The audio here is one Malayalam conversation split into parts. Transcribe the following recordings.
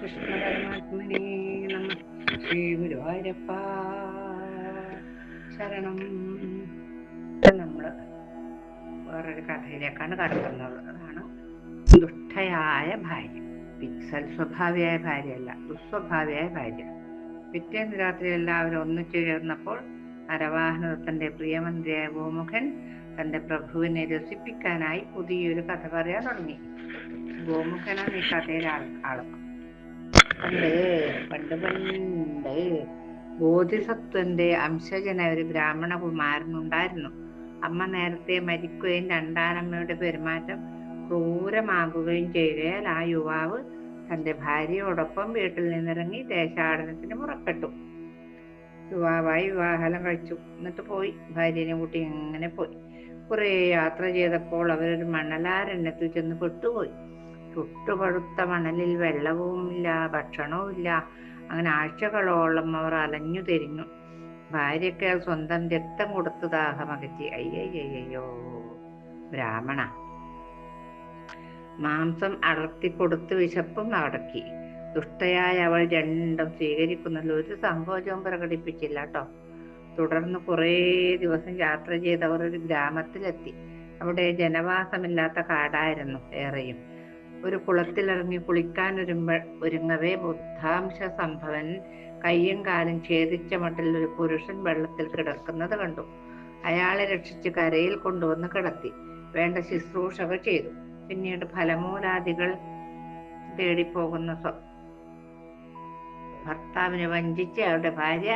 കൃഷ്ണ പരമാത്മനെ നമ ശ്രീ ഗുരുവായൂരപ്പ ശരണം നമ്മൾ വേറൊരു കഥയിലേക്കാണ് കടക്കുന്നത് അതാണ് ദുഷ്ടയായ ഭാര്യ. പിക്സൽ സ്വഭാവിയായ ഭാര്യയല്ല ദുസ്വഭാവിയായ ഭാര്യ. പിറ്റേന്ന് രാത്രി എല്ലാവരും ഒന്നിച്ചു ചേർന്നപ്പോൾ നരവാഹനദത്തന്റെ പ്രിയമന്ത്രിയായ ഗോമുഖൻ തന്റെ പ്രഭുവിനെ രസിപ്പിക്കാനായി പുതിയൊരു കഥ പറയാൻ തുടങ്ങി. ഗോമുഖനാണ് ഈ കഥയിലെ ആൾ ആൾ. പണ്ട് പണ്ട് പണ്ട് ബോധിസത്വന്റെ അംശജന ഒരു ബ്രാഹ്മണ കുമാരനുണ്ടായിരുന്നു അമ്മ നേരത്തെ മരിക്കുകയും രണ്ടാനമ്മയുടെ പെരുമാറ്റം ക്രൂരമാകുകയും ചെയ്തയാൽ ആ യുവാവ് തന്റെ ഭാര്യയോടൊപ്പം വീട്ടിൽ നിന്നിറങ്ങി ദേശാടനത്തിന് പുറപ്പെട്ടു. യുവാവായി വിവാഹലം കഴിച്ചു. എന്നിട്ട് പോയി. ഭാര്യനെ കൂട്ടി ഇങ്ങനെ പോയി. കുറേ യാത്ര ചെയ്തപ്പോൾ അവരൊരു മണലാരണ്യത്തിൽ ചെന്ന് പെട്ടുപോയി. ചുട്ടുപഴുത്ത മണലിൽ വെള്ളവുമില്ല ഭക്ഷണവുമില്ല. അങ്ങനെ ആഴ്ചകളോളം അവർ അലഞ്ഞു തിരിഞ്ഞു. ഭാര്യയ്ക്ക് സ്വന്തം രക്തം കൊടുത്ത് ദാഹമകറ്റി അയ്യയ്യോ ബ്രാഹ്മണ. മാംസം അടർത്തി കൊടുത്ത് വിശപ്പും അടക്കി. ദുഷ്ടയായ അവൾ രണ്ടും സ്വീകരിക്കുന്നതിൽ ഒരു സങ്കോചവും പ്രകടിപ്പിച്ചില്ല കേട്ടോ. തുടർന്ന് കുറേ ദിവസം യാത്ര ചെയ്തവർ ഒരു ഗ്രാമത്തിലെത്തി. അവിടെ ജനവാസമില്ലാത്ത കാടായിരുന്നു ഏറെയും ഒരു കുളത്തിലിറങ്ങി കുളിക്കാൻ ഒരുമ്പ ഒരുങ്ങവേ ബുദ്ധാംശ സംഭവൻ. കയ്യും കാലും ഛേദിച്ച മട്ടിൽ ഒരു പുരുഷൻ വെള്ളത്തിൽ കിടക്കുന്നത് കണ്ടു. അയാളെ രക്ഷിച്ച് കരയിൽ കൊണ്ടുവന്ന് കിടത്തി. വേണ്ട ശുശ്രൂഷകൾ ചെയ്തു. പിന്നീട് ഫലമൂലാദികൾ തേടിപ്പോകുന്ന ഭർത്താവിനെ വഞ്ചിച്ച് അവരുടെ ഭാര്യ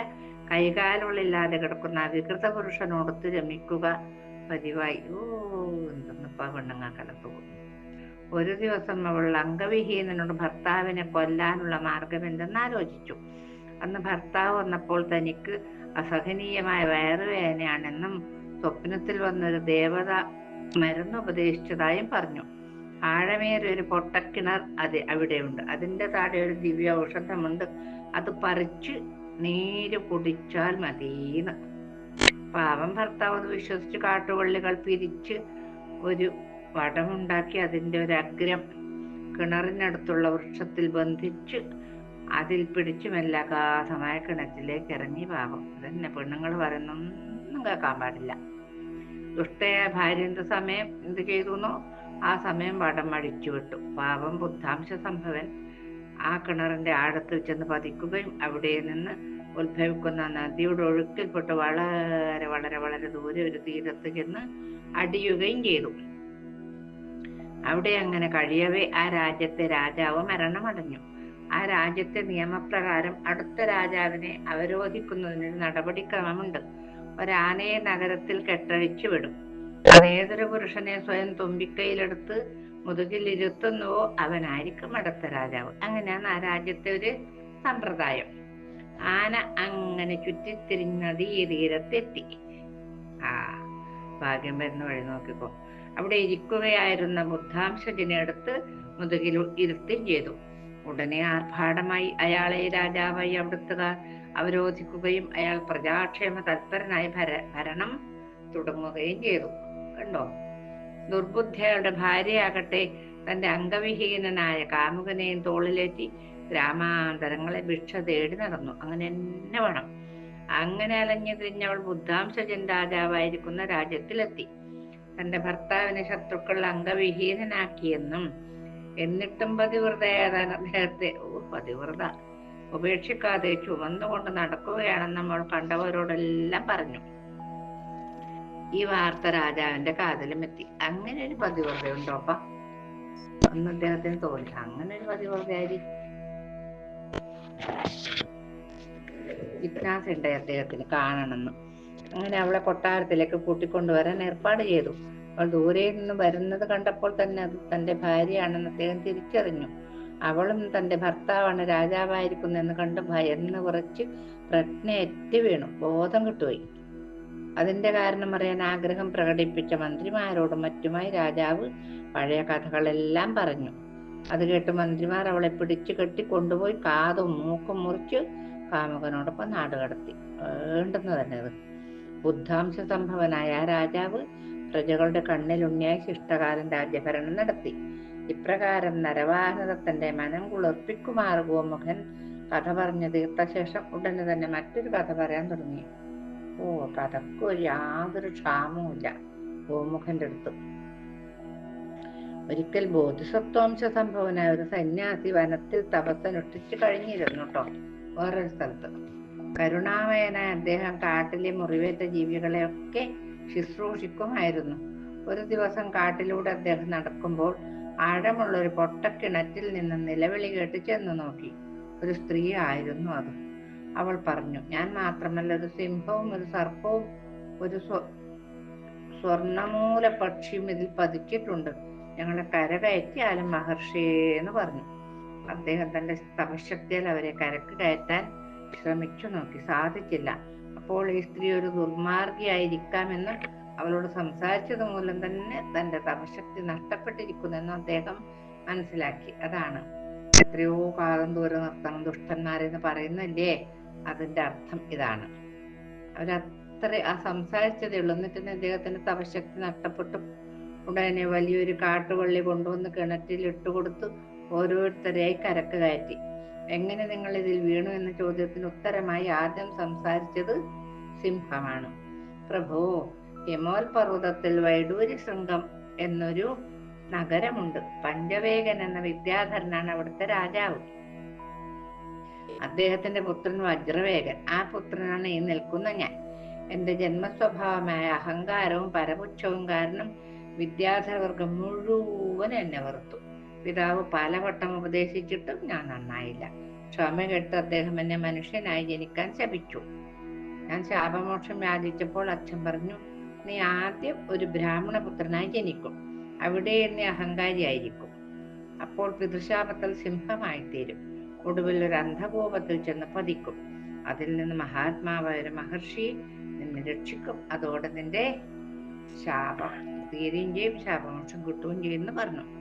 കൈകാലുകളില്ലാതെ കിടക്കുന്ന വികൃത പുരുഷനോടൊത്ത് രമിക്കുക പതിവായി. ഓ എന്തെന്നിപ്പോ പെണ്ണുങ്ങൾക്കെല്ലാം തോന്നുന്നു. ഒരു ദിവസം അവൾ അംഗവിഹീനനോട് ഭർത്താവിനെ കൊല്ലാനുള്ള മാർഗമെന്തെന്ന് ആലോചിച്ചു അന്ന് ഭർത്താവ് വന്നപ്പോൾ തനിക്ക് അസഹനീയമായ വയറുവേദനയാണെന്നും സ്വപ്നത്തിൽ വന്നൊരു ദേവത മരുന്ന് ഉപദേശിച്ചതായും പറഞ്ഞു. ആഴമേറിയ ഒരു പൊട്ടക്കിണർ അത് അവിടെയുണ്ട്. അതിന്റെ താഴെ ഒരു ദിവ്യ ഔഷധമുണ്ട്. അത് പറിച്ച് നീര് കുടിച്ചാൽ മതീന്ന്. പാവം ഭർത്താവ് അത് വിശ്വസിച്ച് കാട്ടുവള്ളികൾ പിരിച്ച് ഒരു വടമുണ്ടാക്കി അതിന്റെ ഒരു അഗ്രം കിണറിനടുത്തുള്ള വൃക്ഷത്തിൽ ബന്ധിച്ച് അതിൽ പിടിച്ചു മെല്ലാകാതമായ കിണറ്റിലേക്ക് ഇറങ്ങി. പാപം അതന്നെ പെണ്ണുങ്ങൾ പറയുന്നൊന്നും കേൾക്കാൻ പാടില്ല. ദുഷ്ടയായ ഭാര്യ എന്ത് സമയം എന്ത് ചെയ്തു ആ സമയം വടം അടിച്ചു വിട്ടു. പാപം ബുദ്ധാംശ സംഭവൻ ആ കിണറിന്റെ ആഴത്തിൽ ചെന്ന് പതിക്കുകയും അവിടെ നിന്ന് ഉത്ഭവിക്കുന്ന നദിയുടെ ഒഴുക്കിൽപ്പെട്ട് വളരെ വളരെ വളരെ ദൂരെ ഒരു തീരത്ത് ചെന്ന് അടിയുകയും ചെയ്തു. അവിടെ അങ്ങനെ കഴിയവേ. ആ രാജ്യത്തെ രാജാവ് മരണമടഞ്ഞു. ആ രാജ്യത്തെ നിയമപ്രകാരം അടുത്ത രാജാവിനെ അവരോധിക്കുന്നതിനൊരു നടപടിക്രമമുണ്ട്. ഒരാനയെ നഗരത്തിൽ കെട്ടഴിച്ചു വിടും. അതേതൊരു പുരുഷനെ സ്വയം തുമ്പിക്കൈയിലെടുത്ത് മുതുകിൽ ഇരുത്തുന്നുവോ അവനായിരിക്കും അടുത്ത രാജാവ്. അങ്ങനെയാണ് ആ രാജ്യത്തെ ഒരു സമ്പ്രദായം. ആന അങ്ങനെ ചുറ്റിത്തിരിഞ്ഞ് നദീ തീരത്തെത്തി ആ ഭാഗ്യം വരുന്ന വഴി നോക്കിക്കോ. അവിടെ ഇരിക്കുകയായിരുന്ന ബുദ്ധാംശജിനെ എടുത്ത് മുതുകിൽ ഇരുത്തുകയും ചെയ്തു. ഉടനെ ആർഭാടമായി അയാളെ രാജാവായി അവിടുത്തുകാർ അവരോധിക്കുകയും അയാൾ പ്രജാക്ഷേമ തൽപരനായി ഭര ഭരണം തുടങ്ങുകയും ചെയ്തു. കണ്ടോ? ദുർബുദ്ധയുടെ ഭാര്യയാകട്ടെ തന്റെ അംഗവിഹീനനായ കാമുകനെയും തോളിലേറ്റി ഗ്രാമാന്തരങ്ങളെ ഭിക്ഷ തേടി നടന്നു. അങ്ങനെ തന്നെ വേണം. അങ്ങനെ അലഞ്ഞു തിരിഞ്ഞവൾ ബുദ്ധാംശജൻ രാജാവായിരിക്കുന്ന രാജ്യത്തിലെത്തി. തന്റെ ഭർത്താവിനെ ശത്രുക്കൾ അംഗവിഹീനനാക്കിയെന്നും എന്നിട്ടും പതിവ്രതയായ അദ്ദേഹത്തെ പതിവ്രത ഉപേക്ഷിക്കാതെ ചുമന്നുകൊണ്ട് നടക്കുകയാണെന്ന് നമ്മൾ കണ്ടവരോടെല്ലാം പറഞ്ഞു. ഈ വാർത്ത രാജാവിന്റെ കാതിലും എത്തി അങ്ങനെ ഒരു പതിവ്രത ഉണ്ടോപ്പ അന്ന് അദ്ദേഹത്തിന് തോന്നി അങ്ങനെ ഒരു പതിവ്രതയായി. ജിജ്ഞാസ ഉണ്ടായി അദ്ദേഹത്തിന് കാണണമെന്ന്. അങ്ങനെ അവളെ കൊട്ടാരത്തിലേക്ക് കൂട്ടിക്കൊണ്ടുവരാൻ ഏർപ്പാട് ചെയ്തു. അവൾ ദൂരെ നിന്ന് വരുന്നത് കണ്ടപ്പോൾ തന്നെ അത് തന്റെ ഭാര്യയാണെന്ന് അദ്ദേഹം തിരിച്ചറിഞ്ഞു. അവളും തന്റെ ഭർത്താവാണ് രാജാവായിരിക്കുന്നെന്ന് കണ്ട് ഭയന്ന് കുറച്ച് പ്രജ്ഞയറ്റ് വീണു. ബോധം കിട്ടുപോയി. അതിന്റെ കാരണം അറിയാൻ ആഗ്രഹം പ്രകടിപ്പിച്ച മന്ത്രിമാരോടും മറ്റുമായി രാജാവ് പഴയ കഥകളെല്ലാം പറഞ്ഞു. അത് കേട്ട് മന്ത്രിമാർ അവളെ പിടിച്ചു കെട്ടി കൊണ്ടുപോയി കാതും മൂക്കും മുറിച്ച് കാമുകനോടൊപ്പം നാടുകടത്തി. വേണ്ടുന്ന തന്നെ അത്. ബുദ്ധാംശ സംഭവനായ ആ രാജാവ് പ്രജകളുടെ കണ്ണിൽ ഉണ്ണിയായി ശിഷ്ടകാലം രാജ്യഭരണം നടത്തി. ഇപ്രകാരം നരവാഹനതത്തിന്റെ മനം കുളിർപ്പിക്കുമാർ ഗോമുഖൻ കഥ പറഞ്ഞ് തീർത്ത ശേഷം ഉടനെ തന്നെ മറ്റൊരു കഥ പറയാൻ തുടങ്ങി. ഓ കഥക്ക് യാതൊരു ക്ഷാമവുമില്ല. ഗോമുഖന്റെ അടുത്ത്. ഒരിക്കൽ ബോധിസത്വംശ സംഭവനായ ഒരു സന്യാസി വനത്തിൽ തപസ്സനുഷ്ഠിച്ചു കഴിഞ്ഞിരുന്നു കേട്ടോ വേറൊരു സ്ഥലത്ത്. കരുണാമയനായ അദ്ദേഹം കാട്ടിലെ മുറിവേറ്റ ജീവികളെയൊക്കെ ശുശ്രൂഷിക്കുമായിരുന്നു. ഒരു ദിവസം കാട്ടിലൂടെ അദ്ദേഹം നടക്കുമ്പോൾ ആഴമുള്ള ഒരു പൊട്ടക്കിണറ്റിൽ നിന്ന് നിലവിളി കേട്ട് ചെന്ന് നോക്കി. ഒരു സ്ത്രീ ആയിരുന്നു അത്. അവൾ പറഞ്ഞു ഞാൻ മാത്രമല്ല ഒരു സിംഹവും ഒരു സർപ്പവും ഒരു സ്വ സ്വർണമൂല പക്ഷിയും ഇതിൽ പതിച്ചിട്ടുണ്ട്. ഞങ്ങളെ കരകയറ്റിയാലും മഹർഷിയെന്ന് പറഞ്ഞു. അദ്ദേഹം തന്റെ തപശക്തിയാൽ അവരെ കരക്ക് കയറ്റാൻ ശ്രമിച്ചു നോക്കി. സാധിച്ചില്ല. അപ്പോൾ ഈ സ്ത്രീ ഒരു ദുർമാർഗിയായിരിക്കാമെന്നും അവളോട് സംസാരിച്ചത് മൂലം തന്നെ തന്റെ തപശക്തി നഷ്ടപ്പെട്ടിരിക്കുന്നെന്നും അദ്ദേഹം മനസ്സിലാക്കി. അതാണ്. എത്രയോ കാലം ദൂരെ നിർത്തണം ദുഷ്ടന്മാരെന്ന് പറയുന്നല്ലേ? അതിന്റെ അർത്ഥം ഇതാണ്. അവരത്ര ആ സംസാരിച്ചതേ ഉള്ളൂ. എന്നിട്ട് അദ്ദേഹത്തിന്റെ തപശക്തി നഷ്ടപ്പെട്ടു. ഉടനെ വലിയൊരു കാട്ടുവള്ളി കൊണ്ടുവന്ന് കിണറ്റിൽ ഇട്ടുകൊടുത്ത് ഓരോരുത്തരെയായി കരക്ക് കയറ്റി. എങ്ങനെ നിങ്ങൾ ഇതിൽ വീണു എന്ന ചോദ്യത്തിന് ഉത്തരമായി ആദ്യം സംസാരിച്ചത് സിംഹമാണ്. പ്രഭോ ഹിമോൽ പർവതത്തിൽ വൈഡൂരി ശൃംഗം എന്നൊരു നഗരമുണ്ട്. പഞ്ചവേഗൻ എന്ന വിദ്യാധരനാണ് അവിടുത്തെ രാജാവ്. അദ്ദേഹത്തിന്റെ പുത്രൻ വജ്രവേഗൻ. ആ പുത്രനാണ് ഈ നിൽക്കുന്ന ഞാൻ. എന്റെ ജന്മസ്വഭാവമായ അഹങ്കാരവും പരപുച്ഛവും കാരണം വിദ്യാധരവർഗം മുഴുവൻ എന്നെ വെറുത്തു. പിതാവ് പലവട്ടം ഉപദേശിച്ചിട്ടും ഞാൻ നന്നായില്ല. ക്ഷമ കെട്ട് അദ്ദേഹം എന്നെ മനുഷ്യനായി ജനിക്കാൻ ശപിച്ചു. ഞാൻ ശാപമോക്ഷം യാചിച്ചപ്പോൾ അച്ഛൻ പറഞ്ഞു നീ ആദ്യം ഒരു ബ്രാഹ്മണ പുത്രനായി ജനിക്കും. അവിടെ നീ അഹങ്കാരിയായിരിക്കും. അപ്പോൾ പിതൃശാപത്തിൽ സിംഹമായി തീരും ഒടുവിൽ ഒരു അന്ധകൂപത്തിൽ ചെന്ന് പതിക്കും. അതിൽ നിന്ന് മഹാത്മാവായ ഒരു മഹർഷി നിന്നെ രക്ഷിക്കും. അതോടെ നിന്റെ ശാപം തീരുകയും ചെയ്യും ശാപമോക്ഷം കിട്ടുകയും ചെയ്യുമെന്ന് പറഞ്ഞു.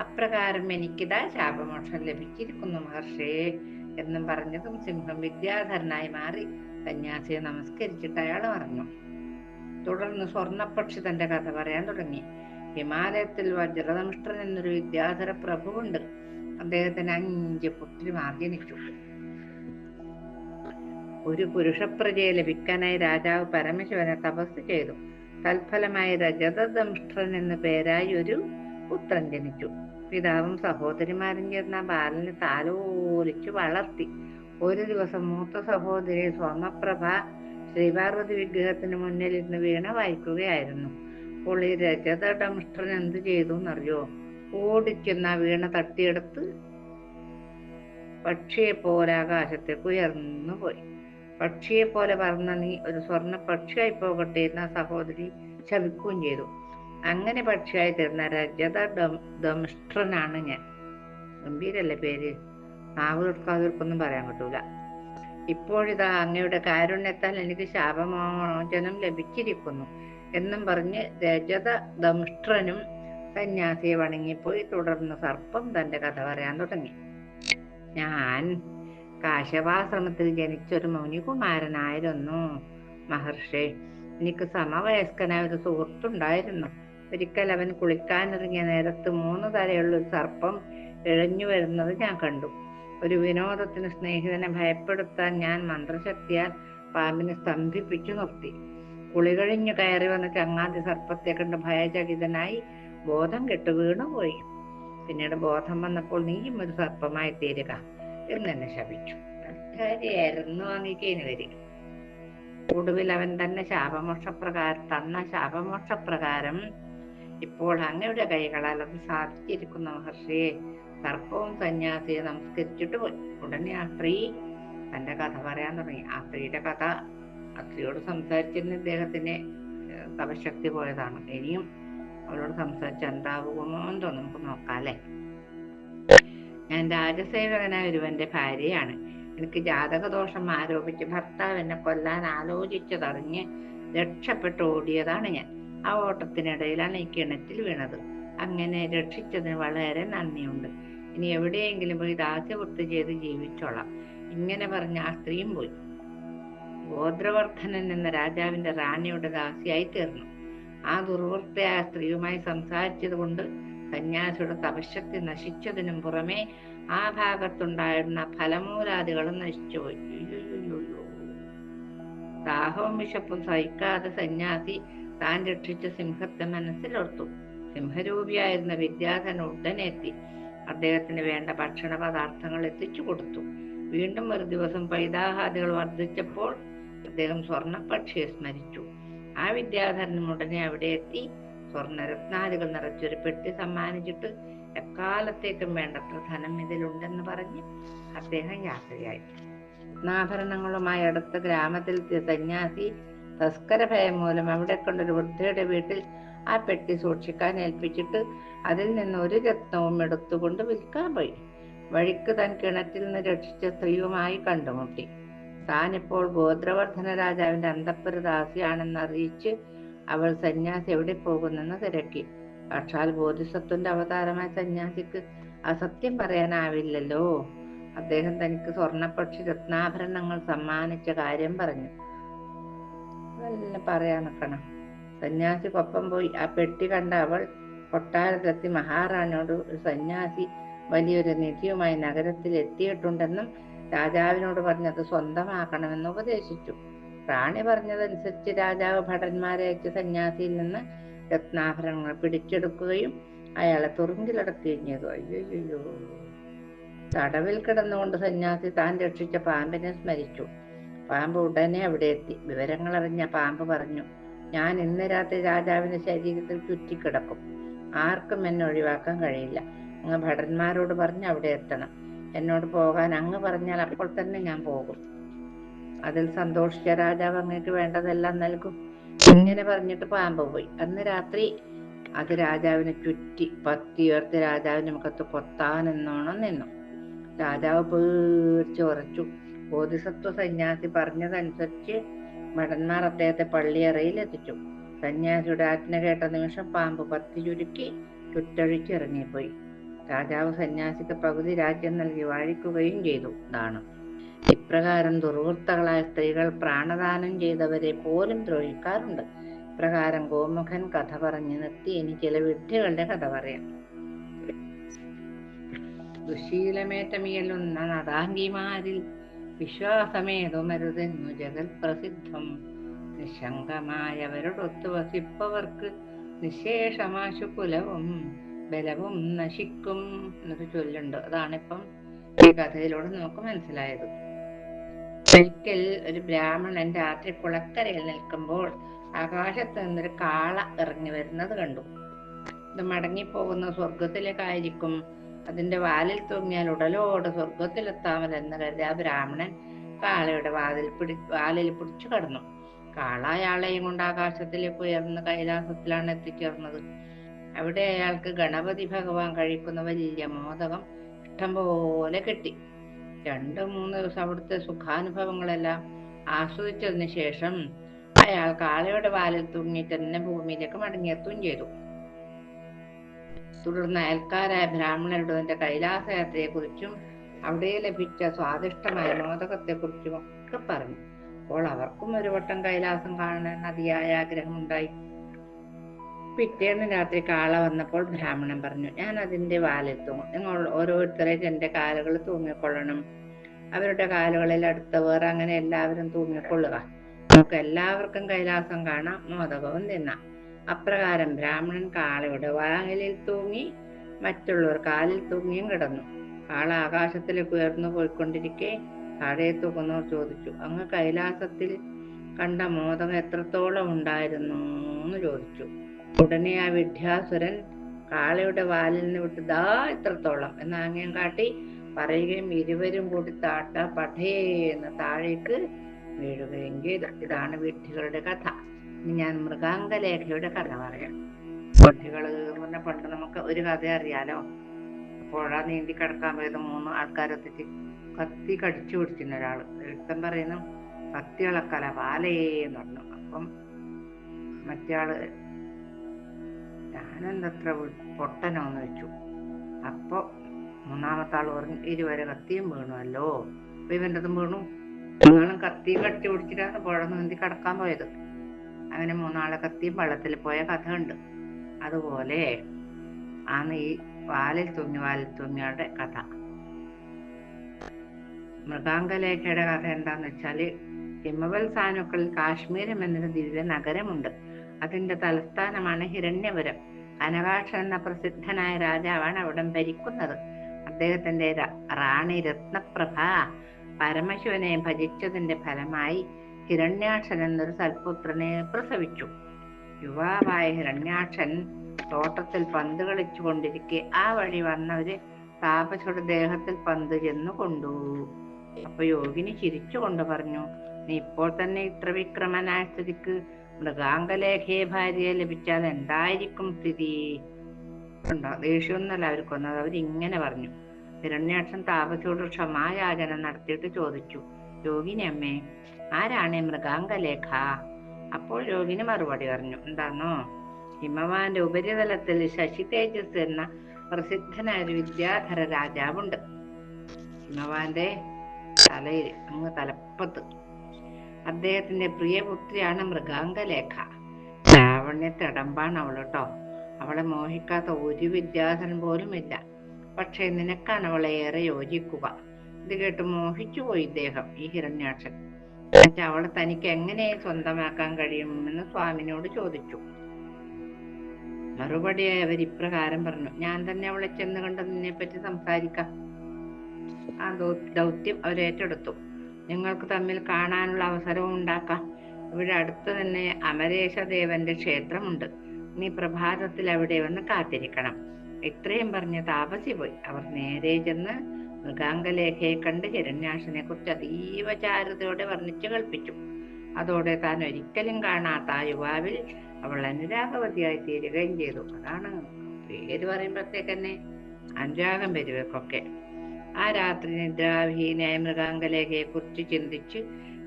അപ്രകാരം എനിക്കിതാ ശാപമോക്ഷം ലഭിച്ചിരിക്കുന്നു മഹർഷേ എന്നും പറഞ്ഞതും സിംഹം വിദ്യാധരനായി മാറി സന്യാസിയെ നമസ്കരിച്ചിട്ട് അയാൾ പറഞ്ഞു. തുടർന്ന് സ്വർണപക്ഷി തന്റെ കഥ പറയാൻ തുടങ്ങി. ഹിമാലയത്തിൽ വജ്രതമിഷ്ട്രൻ എന്നൊരു വിദ്യാധര പ്രഭുവുണ്ട്. അദ്ദേഹത്തിന് അഞ്ച് പുത്രി മാർജനിച്ചു. ഒരു പുരുഷപ്രജയെ ലഭിക്കാനായി രാജാവ് പരമശിവനെ തപസ് ചെയ്തു. തൽഫലമായി രജതദംഷ്ട്രൻ എന്ന പേരായി ഒരു പുത്രൻ ജനിച്ചു. പിതാവും സഹോദരിമാരും ചേർന്ന ബാലനെ താലോലിച്ചു വളർത്തി. ഒരു ദിവസം മൂത്ത സഹോദരി സ്വർണപ്രഭ ശ്രീപാർവതി വിഗ്രഹത്തിന് മുന്നിൽ ഇരുന്ന് വീണ വായിക്കുകയായിരുന്നു. പുള്ളി ഈ രജതഡംഷ്ട്രൻ എന്ത് ചെയ്തു എന്നറിയോ? ഓടിക്കുന്ന വീണ തട്ടിയെടുത്ത് പക്ഷിയെ പോലെ ആകാശത്തേക്ക് ഉയർന്നു പോയി. പക്ഷിയെ പോലെ പറന്ന നീ ഒരു സ്വർണ പക്ഷിയായി പോകട്ടെ എന്ന സഹോദരി ശപിക്കുകയും ചെയ്തു. അങ്ങനെ പക്ഷിയായി തീർന്ന രജത ദംഷ്ട്രനാണ് ഞാൻ. ഗംഭീരല്ലേ പേര്? നാവ് തീർക്കാതിർക്കൊന്നും പറയാൻ പറ്റൂല. ഇപ്പോഴിതാ അങ്ങയുടെ കാരുണ്യത്താൽ എനിക്ക് ശാപമോചനം ലഭിച്ചിരിക്കുന്നു എന്നും പറഞ്ഞ് രജത ദംഷ്ട്രനും സന്യാസിയെ വണങ്ങിപ്പോയി തുടർന്ന് സർപ്പം തന്റെ കഥ പറയാൻ തുടങ്ങി. ഞാൻ കാശവാശ്രമത്തിൽ ജനിച്ചൊരു മുനികുമാരനായിരുന്നു. മഹർഷി എനിക്ക് സമവയസ്കനായ ഒരു സുഹൃത്തുണ്ടായിരുന്നു. ഒരിക്കൽ അവൻ കുളിക്കാനിറങ്ങിയ നേരത്ത് മൂന്ന് തലയുള്ള ഒരു സർപ്പം ഇഴഞ്ഞു വരുന്നത് ഞാൻ കണ്ടു. ഒരു വിനോദത്തിന് സ്നേഹിതനെ ഭയപ്പെടുത്താൻ ഞാൻ മന്ത്രശക്തിയാൽ പാമ്പിനെ സ്തംഭിപ്പിച്ചു നിർത്തി. കുളി കഴിഞ്ഞു കയറി വന്ന ചങ്ങാതി സർപ്പത്തെ കണ്ട് ഭയചകിതനായി ബോധം കെട്ടു വീണുപോയി. പിന്നീട് ബോധം വന്നപ്പോൾ നീയും ഒരു സർപ്പമായി തീരുക എന്ന് എന്നെ ശപിച്ചു. ശരിയായിരുന്നു വാങ്ങിക്കേന് വരിക ഒടുവിൽ അവൻ തന്നെ ശാപമോക്ഷപ്രകാരം തന്ന ശാപമോക്ഷപ്രകാരം ഇപ്പോൾ അങ്ങയുടെ കൈകളാൽ അത് സാധിച്ചിരിക്കുന്ന മഹർഷിയെ സർപ്പവും സന്യാസിയെ നമസ്കരിച്ചിട്ട് പോയി. ഉടനെ ആ സ്ത്രീ തന്റെ കഥ പറയാൻ തുടങ്ങി. ആ സ്ത്രീയുടെ കഥ ആ സ്ത്രീയോട് സംസാരിച്ചിരുന്ന ഇദ്ദേഹത്തിന് ഏഹ്, തപശക്തി പോയതാണ്. ഇനിയും അവരോട് സംസാരിച്ച് എന്താകുമോ എന്ന് നമുക്ക് നോക്കാം അല്ലേ? ഞാൻ രാജസേവകനായ ഒരുവന്റെ ഭാര്യയാണ്. എനിക്ക് ജാതകദോഷം ആരോപിച്ച് ഭർത്താവ് എന്നെ കൊല്ലാൻ ആലോചിച്ചതറിഞ്ഞ് രക്ഷപ്പെട്ട് ഓടിയതാണ് ഞാൻ. ആ ഓട്ടത്തിനിടയിലാണ് ഈ കിണറ്റിൽ വീണത്. അങ്ങനെ രക്ഷിച്ചതിന് വളരെ നന്ദിയുണ്ട്. ഇനി എവിടെയെങ്കിലും പോയി ദാസ്യവൃത്തി ചെയ്ത് ജീവിച്ചോളാം. ഇങ്ങനെ പറഞ്ഞ ആ സ്ത്രീയും പോയി. ഗോത്രവർദ്ധനൻ എന്ന രാജാവിന്റെ റാണിയുടെ ദാസിയായി തീർന്നു. ആ ദുർവൃത്തയായ സ്ത്രീയുമായി സംസാരിച്ചത് കൊണ്ട് സന്യാസിയുടെ തപശക്തി നശിച്ചതിനും പുറമെ ആ ഭാഗത്തുണ്ടായിരുന്ന ഫലമൂലാദികളും നശിച്ചുപോയി. ദാഹവും വിശപ്പും സഹിക്കാതെ സന്യാസി താൻ രക്ഷിച്ച സിംഹത്തെ മനസ്സിലോർത്തു സിംഹരൂപിയായിരുന്ന വിദ്യാധരൻ ഉടനെത്തി. അദ്ദേഹത്തിന് വേണ്ട ഭക്ഷണ പദാർത്ഥങ്ങൾ എത്തിച്ചു കൊടുത്തു. വീണ്ടും ഒരു ദിവസം പൈതാഹാദികൾ വർദ്ധിച്ചപ്പോൾ അദ്ദേഹം സ്വർണപക്ഷിയെ സ്മരിച്ചു. ആ വിദ്യാധരനും ഉടനെ അവിടെ എത്തി. സ്വർണരത്നാദികൾ നിറച്ചൊരു പെട്ടി സമ്മാനിച്ചിട്ട് എക്കാലത്തേക്കും വേണ്ടത്ര ധനം ഇതിലുണ്ടെന്ന് പറഞ്ഞ് അദ്ദേഹം യാത്രയായി. രത്നാഭരണങ്ങളുമായി അടുത്ത ഗ്രാമത്തിൽ സന്യാസി തസ്കര ഭയം മൂലം അവിടെ കൊണ്ടൊരു വൃദ്ധയുടെ വീട്ടിൽ ആ പെട്ടി സൂക്ഷിക്കാൻ ഏൽപ്പിച്ചിട്ട് അതിൽ നിന്ന് ഒരു രത്നവും എടുത്തുകൊണ്ട് വിൽക്കാൻ പോയി. വഴിക്ക് താൻ കിണറ്റിൽ നിന്ന് രക്ഷിച്ച സ്ത്രീയുമായി കണ്ടുമുട്ടി. താനിപ്പോൾ ഗോത്രവർദ്ധന രാജാവിന്റെ അന്തപ്പുരദാസിയാണെന്ന് അറിയിച്ച് അവൾ സന്യാസി എവിടെ പോകുന്നെന്ന് തിരക്കി. പക്ഷാൽ ബോധിസത്വന്റെ അവതാരമായ സന്യാസിക്ക് അസത്യം പറയാനാവില്ലല്ലോ. അദ്ദേഹം തനിക്ക് സ്വർണപക്ഷി രത്നാഭരണങ്ങൾ സമ്മാനിച്ച കാര്യം പറഞ്ഞു. അതെല്ലാം പറയാൻ നിൽക്കണം സന്യാസിക്കൊപ്പം പോയി. ആ പെട്ടി കണ്ട അവൾ കൊട്ടാരത്തിലെത്തി. മഹാറാണിയോട് സന്യാസി വലിയൊരു നിധിയുമായി നഗരത്തിൽ എത്തിയിട്ടുണ്ടെന്നും രാജാവിനോട് പറഞ്ഞത് സ്വന്തമാക്കണമെന്ന് ഉപദേശിച്ചു. റാണി പറഞ്ഞതനുസരിച്ച് രാജാവ് ഭടന്മാരെ അയച്ച് സന്യാസിയിൽ നിന്ന് രത്നാഭരണങ്ങൾ പിടിച്ചെടുക്കുകയും അയാളെ തുറുങ്കിലടക്കുകയും ചെയ്തു അയ്യോ തടവിൽ കിടന്നുകൊണ്ട് സന്യാസി താൻ രക്ഷിച്ച പാമ്പിനെ സ്മരിച്ചു. പാമ്പ് ഉടനെ അവിടെ എത്തി. വിവരങ്ങൾ അറിഞ്ഞ പാമ്പ് പറഞ്ഞു ഞാൻ ഇന്ന് രാത്രി രാജാവിന്റെ ശരീരത്തിൽ ചുറ്റിക്കിടക്കും. ആർക്കും എന്നെ ഒഴിവാക്കാൻ കഴിയില്ല. അങ്ങ് ഭടന്മാരോട് പറഞ്ഞ് അവിടെ എത്തണം. എന്നോട് പോകാൻ അങ്ങ് പറഞ്ഞാൽ അപ്പോൾ തന്നെ ഞാൻ പോകും. അതിൽ സന്തോഷിച്ച രാജാവ് അങ്ങേക്ക് വേണ്ടതെല്ലാം നൽകും. ഇങ്ങനെ പറഞ്ഞിട്ട് പാമ്പ് പോയി. അന്ന് രാത്രി അത് രാജാവിനെ ചുറ്റി പത്തിയുയർത്തി രാജാവിന്റെ മുഖത്ത് കൊത്താനെന്നോണം നിന്നു. രാജാവ് പേർച്ച് ഉറച്ചു. ബോധിസത്വ സന്യാസി പറഞ്ഞതനുസരിച്ച് മടന്മാർ അദ്ദേഹത്തെ പള്ളിയറയിൽ എത്തിച്ചു. സന്യാസിയുടെ ആജ്ഞ കേട്ട നിമിഷം പാമ്പ് പത്തി ചുരുക്കി ചുറ്റഴിച്ച് ഇറങ്ങിപ്പോയി. രാജാവ് സന്യാസിക്ക് പകുതി രാജ്യം നൽകി വാഴിക്കുകയും ചെയ്തു. ഇതാണ്. ഇപ്രകാരം ദുർവൃത്തകളായ സ്ത്രീകൾ പ്രാണദാനം ചെയ്തവരെ പോലും ദ്രോഹിക്കാറുണ്ട്. ഇപ്രകാരം ഗോമുഖൻ കഥ പറഞ്ഞു നിർത്തി ഇനി ചില വിഡ്ഢികളുടെ കഥ പറയാം. ദുശീലമേറ്റമിയലുന്ന നദാംഗിമാരിൽ വിശ്വാസമേതുമരുതെന്നു ജഗത് പ്രസിദ്ധം. നിശങ്കമായവരോടൊത്തു വസിപ്പവർക്ക് നിശേഷമാശു കുലവും ബലവും നശിക്കും എന്നൊരു ചൊല്ലുണ്ട്. അതാണിപ്പം ഈ കഥയിലൂടെ നമുക്ക് മനസ്സിലായത്. ഒരിക്കൽ ഒരു ബ്രാഹ്മണൻ രാത്രി കുളക്കരയിൽ നിൽക്കുമ്പോൾ ആകാശത്ത് നിന്നൊരു കാള ഇറങ്ങി വരുന്നത് കണ്ടു. ഇത് മടങ്ങിപ്പോകുന്ന സ്വർഗത്തിലേക്കായിരിക്കും അതിന്റെ വാലിൽ തൂങ്ങിയാൽ ഉടലോട് സ്വർഗത്തിലെത്താമല്ലെന്ന് കരുതി ആ ബ്രാഹ്മണൻ കാളയുടെ വാതിൽ പിടി വാലിൽ പിടിച്ചു കടന്നു. കാള അയാളെയും കൊണ്ട് ആകാശത്തിലേക്ക് ഉയർന്ന കൈലാസത്തിലാണ് എത്തിച്ചേർന്നത്. അവിടെ അയാൾക്ക് ഗണപതി ഭഗവാൻ കഴിക്കുന്ന വലിയ മോദകം ഇഷ്ടം പോലെ കിട്ടി. രണ്ടു മൂന്ന് ദിവസം അവിടുത്തെ സുഖാനുഭവങ്ങളെല്ലാം ആസ്വദിച്ചതിന് ശേഷം അയാൾ കാളയുടെ വാലിൽ തൂങ്ങി തന്നെ ഭൂമിയിലേക്ക് മടങ്ങിയെത്തുകയും ചെയ്തു. തുടർന്ന് അയൽക്കാരായ ബ്രാഹ്മണരുടെ തന്റെ കൈലാസയാത്രയെ കുറിച്ചും അവിടെ ലഭിച്ച സ്വാദിഷ്ടമായ മോദകത്തെ കുറിച്ചും ഒക്കെ പറഞ്ഞു. അപ്പോൾ അവർക്കും ഒരു വട്ടം കൈലാസം കാണണമെന്ന് അതിയായ ആഗ്രഹമുണ്ടായി. പിറ്റേന്ന് രാത്രി കാള വന്നപ്പോൾ ബ്രാഹ്മണൻ പറഞ്ഞു ഞാൻ അതിന്റെ വാലിൽ നിങ്ങൾ ഓരോരുത്തരെ എന്റെ കാലുകൾ തൂങ്ങിക്കൊള്ളണം. അവരുടെ കാലുകളിൽ അടുത്ത വേറെ അങ്ങനെ എല്ലാവരും തൂങ്ങിക്കൊള്ളുക. നമുക്ക് എല്ലാവർക്കും കൈലാസം കാണാം മോദകവും തിന്നാം. അപ്രകാരം ബ്രാഹ്മണൻ കാളയുടെ വാങ്ങലിൽ തൂങ്ങി മറ്റുള്ളവർ കാലിൽ തൂങ്ങിയും കിടന്നു. കാള ആകാശത്തിലേക്ക് ഉയർന്നു പോയിക്കൊണ്ടിരിക്കെ താഴെ തൂക്കുന്നവർ ചോദിച്ചു അങ്ങ് കൈലാസത്തിൽ കണ്ട മോദകം എത്രത്തോളം ഉണ്ടായിരുന്നു? എന്ന് ചോദിച്ചു. ഉടനെ ആ വിദ്യാസുരൻ കാളയുടെ വാലിൽ നിന്ന് വിട്ട്. ദാ ഇത്രത്തോളം എന്ന് ആംഗ്യം കാട്ടി പറയുകയും ഇരുവരും കൂടി താട്ട പഠേ എന്ന് താഴേക്ക് വീഴുകയും ചെയ്തു. ഇതാണ് വിഡ്ഢികളുടെ കഥ. ഞാൻ മൃഗാംഗലേഖയുടെ കഥ പറയാം. പക്ഷികൾ പറഞ്ഞ പണ്ട് നമുക്ക് ഒരു കഥ അറിയാലോ? പുഴ നീന്തി കിടക്കാൻ പോയത് മൂന്ന് ആൾക്കാരെത്തിച്ച് കത്തി കടിച്ചു പിടിച്ചിരുന്ന ഒരാൾ എഴുത്തം പറയുന്നു കത്തികളക്കല പാലേ എന്ന് പറഞ്ഞു. അപ്പം മറ്റേ ആൾ ഞാനെന്തത്ര പൊട്ടനോന്ന് വെച്ചു. അപ്പൊ മൂന്നാമത്തെ ആൾ പറഞ്ഞു ഇരുവരെ കത്തിയും വീണുവല്ലോ. അപ്പൊ ഇവന്റെതും വീണു. നിങ്ങളും കത്തിയും കടിച്ചു പിടിച്ചിട്ടാണ് പുഴ നീന്തി കടക്കാൻ പോയത്. അങ്ങനെ മൂന്നാളെ കത്തിയും വള്ളത്തിൽ പോയ കഥ ഉണ്ട് അതുപോലെ ആണ് ഈ വാലിൽ തൂങ്ങി വാലിൽ തൂങ്ങിയുടെ കഥ. മൃഗാംഗലേഖയുടെ കഥ എന്താന്ന് വെച്ചാൽ ഹിമവൽ സാനുക്കളിൽ കാശ്മീരം എന്നൊരു ദിവ്യ നഗരമുണ്ട്. അതിന്റെ തലസ്ഥാനമാണ് ഹിരണ്യപുരം. അനകാക്ഷ എന്ന പ്രസിദ്ധനായ രാജാവാണ് അവിടെ ഭരിക്കുന്നത്. അദ്ദേഹത്തിന്റെ റാണി രത്നപ്രഭ പരമശിവനെ ഭജിച്ചതിന്റെ ഫലമായി ഹിരണ്യാക്ഷൻ എന്നൊരു സൽപുത്രനെ പ്രസവിച്ചു. യുവാവായ ഹിരണ്യാക്ഷൻ തോട്ടത്തിൽ പന്ത് കളിച്ചു കൊണ്ടിരിക്കെ ആ വഴി വന്നവര് താപസയുടെ ദേഹത്തിൽ പന്ത് ചെന്നു കൊണ്ടു. അപ്പൊ യോഗിനി ചിരിച്ചുകൊണ്ട് പറഞ്ഞു നീ ഇപ്പോൾ തന്നെ ഇത്ര വിക്രമനായ സ്ഥിതിക്ക് മൃഗാംഗലേഖയെ ഭാര്യയെ ലഭിച്ചാൽ എന്തായിരിക്കും സ്ഥിതി? ഉണ്ടോ ദേഷ്യമൊന്നല്ല അവർ കൊന്നത്. അവരിങ്ങനെ പറഞ്ഞു. ഹിരണ്യാക്ഷൻ താപസയോട് ക്ഷമായാചന നടത്തിയിട്ട് ചോദിച്ചു യോഗിനി അമ്മേ ആരാണ് മൃഗാംഗലേഖ? അപ്പോൾ യോഗിനി മറുപടി പറഞ്ഞു. എന്താണോ ഹിമവാന്റെ ഉപരിതലത്തിൽ ശശി തേജസ് എന്ന പ്രസിദ്ധനായ ഒരു വിദ്യാധര രാജാവുണ്ട്. ഹിമവാന്റെ തലയിൽ അങ്ങ് തലപ്പത്ത്. അദ്ദേഹത്തിന്റെ പ്രിയപുത്രിയാണ് മൃഗാംഗലേഖ. ലാവണ്യത്തിടമ്പാണ് അവൾ കേട്ടോ അവളെ മോഹിക്കാത്ത ഒരു വിദ്യാധരൻ പോലും ഇല്ല. പക്ഷേ നിനക്കാണ് അവളെ ഏറെ യോജിക്കുക. ഇത് കേട്ട് മോഹിച്ചുപോയി ഇദ്ദേഹം ഈ ഹിരണ്യാക്ഷൻ. അവളെ തനിക്ക് എങ്ങനെ സ്വന്തമാക്കാൻ കഴിയുമെന്ന് സ്വാമിനോട് ചോദിച്ചു. മറുപടിയായി അവർ ഇപ്രകാരം പറഞ്ഞു ഞാൻ തന്നെ അവളെ ചെന്ന് കണ്ടതിനെ പറ്റി സംസാരിക്കാം. ആ ദൗത്യം അവരേറ്റെടുത്തു നിങ്ങൾക്ക് തമ്മിൽ കാണാനുള്ള അവസരവും ഉണ്ടാക്കാം. ഇവിടെ അടുത്ത് തന്നെ അമരേശദേവന്റെ ക്ഷേത്രമുണ്ട്. നീ പ്രഭാതത്തിൽ അവിടെ വന്ന് കാത്തിരിക്കണം. ഇത്രയും പറഞ്ഞ് താപസി പോയി അവർ നേരെ ചെന്ന് മൃഗാംഗലേഖയെ കണ്ട് ഹിരണ്യാക്ഷനെ കുറിച്ച് അതീവ ചാരുതയോടെ വർണിച്ചു കൽപ്പിച്ചു അതോടെ താൻ ഒരിക്കലും കാണാത്ത ആ യുവാവിൽ അവൾ അനുരാഗവതിയായി തീരുകയും ചെയ്തു. അതാണ് പേര് പറയുമ്പോഴത്തേക്ക് തന്നെ അനുരാഗം വരുവൊക്കെ. ആ രാത്രി നിദ്രാവിഹീനായ മൃഗാംഗലേഖയെ കുറിച്ച് ചിന്തിച്ച്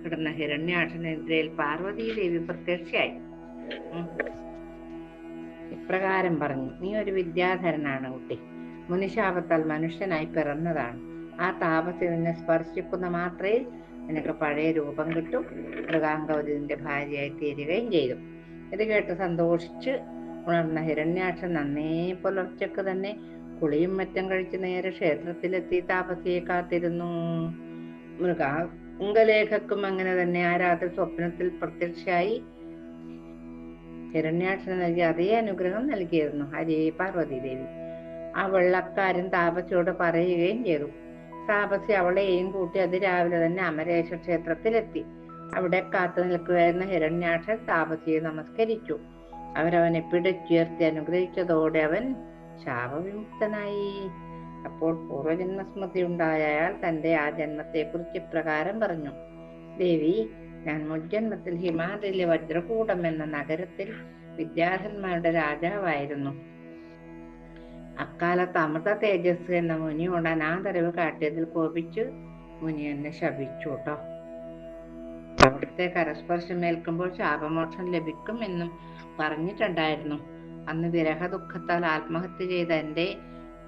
കിടന്ന ഹിരണ്യാക്ഷൻ നിദ്രയിൽ പാർവതീ ദേവി പ്രത്യക്ഷയായി ഇപ്രകാരം പറഞ്ഞു നീ ഒരു വിദ്യാധരനാണ് കുട്ടി. മുനിശാപത്താൽ മനുഷ്യനായി പിറന്നതാണ്. ആ താപസി നിന്നെ സ്പർശിക്കുന്ന മാത്രയിൽ നിനക്ക് പഴയ രൂപം കിട്ടും. മൃഗാംഗവതിന്റെ ഭാര്യയായി തീരുകയും ചെയ്തു. ഇത് കേട്ട് സന്തോഷിച്ച് ഉണർന്ന ഹിരണ്യാക്ഷൻ നന്നേ പുലർച്ചക്ക് തന്നെ കുളിയും മറ്റും കഴിച്ച് നേരെ ക്ഷേത്രത്തിലെത്തി താപസിയെ കാത്തിരുന്നു. മൃഗാംഗലേഖക്കും അങ്ങനെ തന്നെ ആ രാത്രി സ്വപ്നത്തിൽ പ്രത്യക്ഷയായി. ഹിരണ്യാക്ഷന് നൽകി അതേ അനുഗ്രഹം നൽകിയിരുന്നു ഹരി പാർവതി ദേവി ആ വെള്ളക്കാരൻ താപസിയോട് പറയുകയും ചെയ്തു. താപസി അവളെയും കൂട്ടി അത് രാവിലെ തന്നെ അമരേശ്വര ക്ഷേത്രത്തിലെത്തി. അവിടെ കാത്തു നിൽക്കുകയായിരുന്ന ഹിരണ്യാക്ഷൻ താപസിയെ നമസ്കരിച്ചു. അവരവനെ പിടിച്ചുയർത്തി അനുഗ്രഹിച്ചതോടെ അവൻ ശാപവിമുക്തനായി. അപ്പോൾ പൂർവജന്മസ്മൃതി ഉണ്ടായ അയാൾ തന്റെ ആ ജന്മത്തെക്കുറിച്ച് ഇപ്രകാരം പറഞ്ഞു. ദേവി ഞാൻ മുജ്ജന്മത്തിൽ ഹിമാലയിലെ വജ്രകൂടം എന്ന നഗരത്തിൽ വിദ്യാർത്ഥന്മാരുടെ രാജാവായിരുന്നു. അക്കാലത്ത് അമൃത തേജസ് എന്ന മുനിയോട് അനാദരവ് കാട്ടിയതിൽ കോപിച്ച് മുനി എന്നെ ശപിച്ചു കേട്ടോ. അവിടുത്തെ കരസ്പർശം ഏൽക്കുമ്പോൾ ശാപമോക്ഷം ലഭിക്കും എന്നും പറഞ്ഞിട്ടുണ്ടായിരുന്നു. അന്ന് വിരഹ ദുഃഖത്താൽ ആത്മഹത്യ ചെയ്ത എന്റെ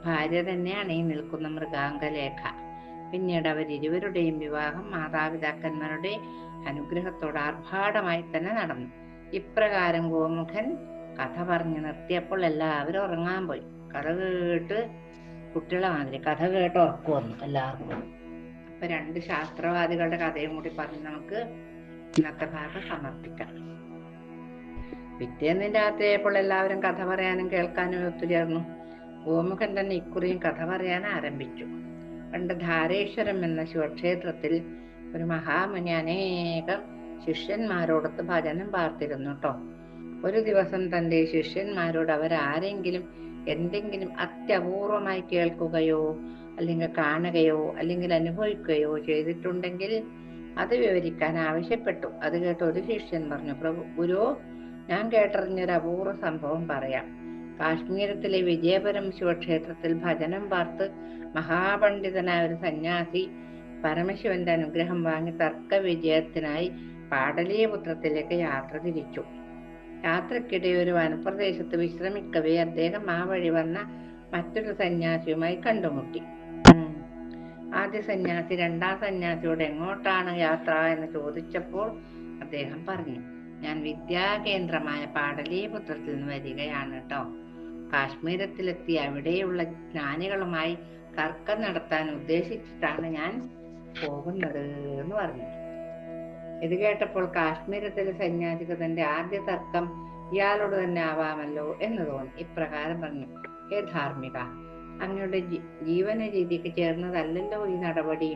ഭാര്യ തന്നെയാണ് ഈ നിൽക്കുന്ന മൃഗാംഗലേഖ പിന്നീട് അവരിരുവരുടെയും വിവാഹം മാതാപിതാക്കന്മാരുടെ അനുഗ്രഹത്തോട് ആർഭാടമായി തന്നെ നടന്നു. ഇപ്രകാരം ഗോമുഖൻ കഥ പറഞ്ഞു നിർത്തിയപ്പോൾ എല്ലാവരും ഉറങ്ങാൻ പോയി. കഥ കേട്ട് കുട്ടികളെ മാതിരി. കഥ കേട്ട് ഉറക്കു വന്നു എല്ലാവർക്കും അപ്പൊ രണ്ട് ശാസ്ത്രവാദികളുടെ കഥയും കൂടി പറഞ്ഞ് നമുക്ക് ഇന്നത്തെ ഭാഗം സമർപ്പിക്കാം പിറ്റേന്ന് അകത്തേപ്പോൾ എല്ലാവരും കഥ പറയാനും കേൾക്കാനും ഒത്തുചേർന്നു ഗോമുഖൻ തന്നെ ഇക്കുറിയും കഥ പറയാൻ ആരംഭിച്ചു. പണ്ട് ധാരേശ്വരം എന്ന ശിവക്ഷേത്രത്തിൽ ഒരു മഹാമുനി അനേകം ശിഷ്യന്മാരോടൊത്ത് ഭജനം പാർത്തിരുന്നു കേട്ടോ ഒരു ദിവസം തന്റെ ശിഷ്യന്മാരോട് അവരാരെങ്കിലും എന്തെങ്കിലും അത്യപൂർവമായി കേൾക്കുകയോ അല്ലെങ്കിൽ കാണുകയോ അല്ലെങ്കിൽ അനുഭവിക്കുകയോ ചെയ്തിട്ടുണ്ടെങ്കിൽ അത് വിവരിക്കാൻ ആവശ്യപ്പെട്ടു. അത് കേട്ട ഒരു ശിഷ്യൻ പറഞ്ഞു പ്രഭു ഗുരു ഞാൻ കേട്ടറിഞ്ഞൊരു അപൂർവ സംഭവം പറയാം. കാശ്മീരത്തിലെ വിജയപുരം ശിവക്ഷേത്രത്തിൽ ഭജനം പാർത്ത് മഹാപണ്ഡിതനായ ഒരു സന്യാസി പരമശിവന്റെ അനുഗ്രഹം വാങ്ങി തർക്ക വിജയത്തിനായി പാടലീപുത്രത്തിലേക്ക് യാത്ര തിരിച്ചു. യാത്രക്കിടെ ഒരു വനപ്രദേശത്ത് വിശ്രമിക്കവേ അദ്ദേഹം ആ വഴി വന്ന മറ്റൊരു സന്യാസിയുമായി കണ്ടുമുട്ടി. ആദ്യ സന്യാസി രണ്ടാം സന്യാസിയോട് എങ്ങോട്ടാണ് യാത്ര എന്ന് ചോദിച്ചപ്പോൾ അദ്ദേഹം പറഞ്ഞു ഞാൻ വിദ്യാകേന്ദ്രമായ പാടലീപുത്രത്തിൽ നിന്ന് വരികയാണ് കേട്ടോ കാശ്മീരത്തിലെത്തി അവിടെയുള്ള ജ്ഞാനികളുമായി തർക്കം നടത്താൻ ഉദ്ദേശിച്ചിട്ടാണ് ഞാൻ പോകുന്നത് എന്ന് പറഞ്ഞു. ഇത് കേട്ടപ്പോൾ കാശ്മീരത്തിലെ സന്യാസിക്ക് തന്റെ ആദ്യ തർക്കം ഇയാളോട് തന്നെ ആവാമല്ലോ എന്ന് തോന്നി. ഇപ്രകാരം പറഞ്ഞു ഹേ ധാർമ്മിക അങ്ങയുടെ ജീവന രീതിക്ക് ചേർന്നതല്ലല്ലോ ഈ നടപടി.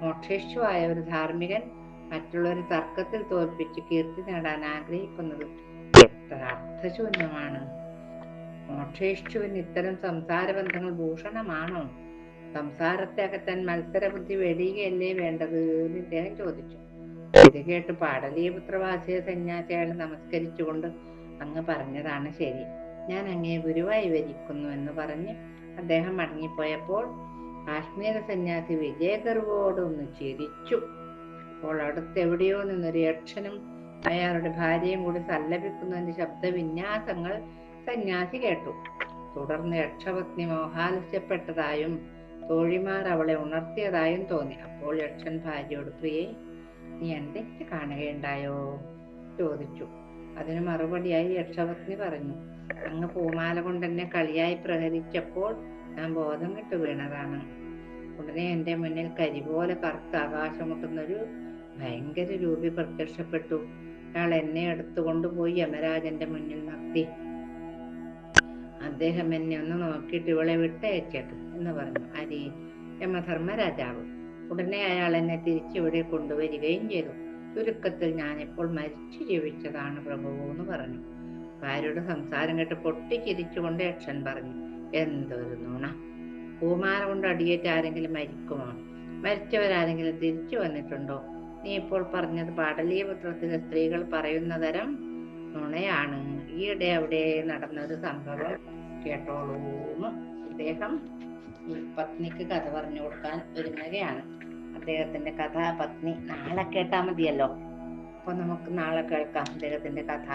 മോക്ഷേഷ്ടുവായ ഒരു ധാർമ്മികൻ മറ്റുള്ളവരെ തർക്കത്തിൽ തോൽപ്പിച്ച് കീർത്തി നേടാൻ ആഗ്രഹിക്കുന്നത് അർത്ഥശൂന്യമാണ് മോക്ഷേഷ്ടുവിന് ഇത്തരം സംസാര ബന്ധങ്ങൾ ഭൂഷണമാണോ? സംസാരത്തെ അകറ്റാൻ മത്സരബുദ്ധി വെടിയുകയല്ലേ വേണ്ടത്? എന്ന് ഇദ്ദേഹം ചോദിച്ചു. ഇത് കേട്ട് പാടലീപുത്രവാസിയെ സന്യാസി അയാൾ നമസ്കരിച്ചുകൊണ്ട് അങ്ങ് പറഞ്ഞതാണ് ശരി. ഞാൻ അങ്ങേ ഗുരുവായി വരിക്കുന്നു എന്ന് പറഞ്ഞ് അദ്ദേഹം മടങ്ങിപ്പോയപ്പോൾ കാശ്മീര സന്യാസി വിജയഗർവോടൊന്ന് ചിരിച്ചു. അപ്പോൾ അടുത്തെവിടെയോ നിന്നൊരു യക്ഷനും അയാളുടെ ഭാര്യയും കൂടി സല്ലപിക്കുന്നതിന്റെ ശബ്ദവിന്യാസങ്ങൾ സന്യാസി കേട്ടു. തുടർന്ന് യക്ഷപത്നി മോഹാലസ്യപ്പെട്ടതായും തോഴിമാർ അവളെ ഉണർത്തിയതായും തോന്നി. അപ്പോൾ യക്ഷൻ ഭാര്യയോട് പ്രിയേ നീ എന്തൊക്കെ കാണുകയുണ്ടായോ? ചോദിച്ചു. അതിന് മറുപടിയായി യക്ഷപത്നി പറഞ്ഞു. അങ്ങ് പൂമാല കൊണ്ട് എന്നെ കളിയായി പ്രഹരിച്ചപ്പോൾ ഞാൻ ബോധം കെട്ടു വീണതാണ്. ഉടനെ എന്റെ മുന്നിൽ കരി പോലെ കറുത്ത ആകാശമുട്ടുന്നൊരു ഭയങ്കര രൂപി പ്രത്യക്ഷപ്പെട്ടു. അയാൾ എന്നെ എടുത്തുകൊണ്ടുപോയി യമരാജന്റെ മുന്നിൽ നിർത്തി. അദ്ദേഹം എന്നെ ഒന്ന് നോക്കിയിട്ട് ഇവളെ വിട്ടയച്ചേക്ക് എന്ന് പറഞ്ഞു. അരി യമധർമ്മരാജാവ്. ഉടനെ അയാൾ എന്നെ തിരിച്ചിവിടെ കൊണ്ടുവരികയും ചെയ്തു. ചുരുക്കത്തിൽ ഞാനിപ്പോൾ മരിച്ചു ജീവിച്ചതാണ് പ്രഭു എന്ന് പറഞ്ഞു. ഭാര്യയുടെ സംസാരം കേട്ട് പൊട്ടിച്ചിരിച്ചുകൊണ്ട് യക്ഷൻ പറഞ്ഞു എന്തൊരു നുണ. കൂമാര കൊണ്ട് അടിയേറ്റ് ആരെങ്കിലും മരിക്കുമോ? മരിച്ചവരാരെങ്കിലും തിരിച്ചു വന്നിട്ടുണ്ടോ? നീ ഇപ്പോൾ പറഞ്ഞത് പാടലീപുത്രത്തിലെ സ്ത്രീകൾ പറയുന്ന തരം നുണയാണ്. ഈയിടെ അവിടെ നടന്ന ഒരു സംഭവം കേട്ടോളൂന്ന്. അദ്ദേഹം ഈ പത്നിക്ക് കഥ പറഞ്ഞു കൊടുക്കാൻ ഒരുങ്ങുകയാണ്. അദ്ദേഹത്തിന്റെ കഥ പത്നി നാളെ കേട്ടാ മതിയല്ലോ. അപ്പൊ നമുക്ക് നാളെ കേൾക്കാം അദ്ദേഹത്തിന്റെ കഥ.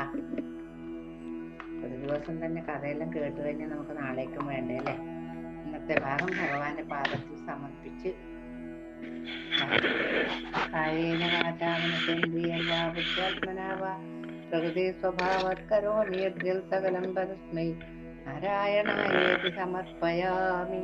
ഒരു ദിവസം തന്നെ കഥയെല്ലാം കേട്ടു കഴിഞ്ഞാൽ നമുക്ക് നാളേക്കും വേണ്ടേ അല്ലേ? ഇന്നത്തെ ഭാഗം ഭഗവാന്റെ പാദത്തിൽ സമർപ്പിച്ച് കായേന പ്രകൃതി സകലം പരസ്മൈ. നാരായണായേതി സമർപ്പയാമി.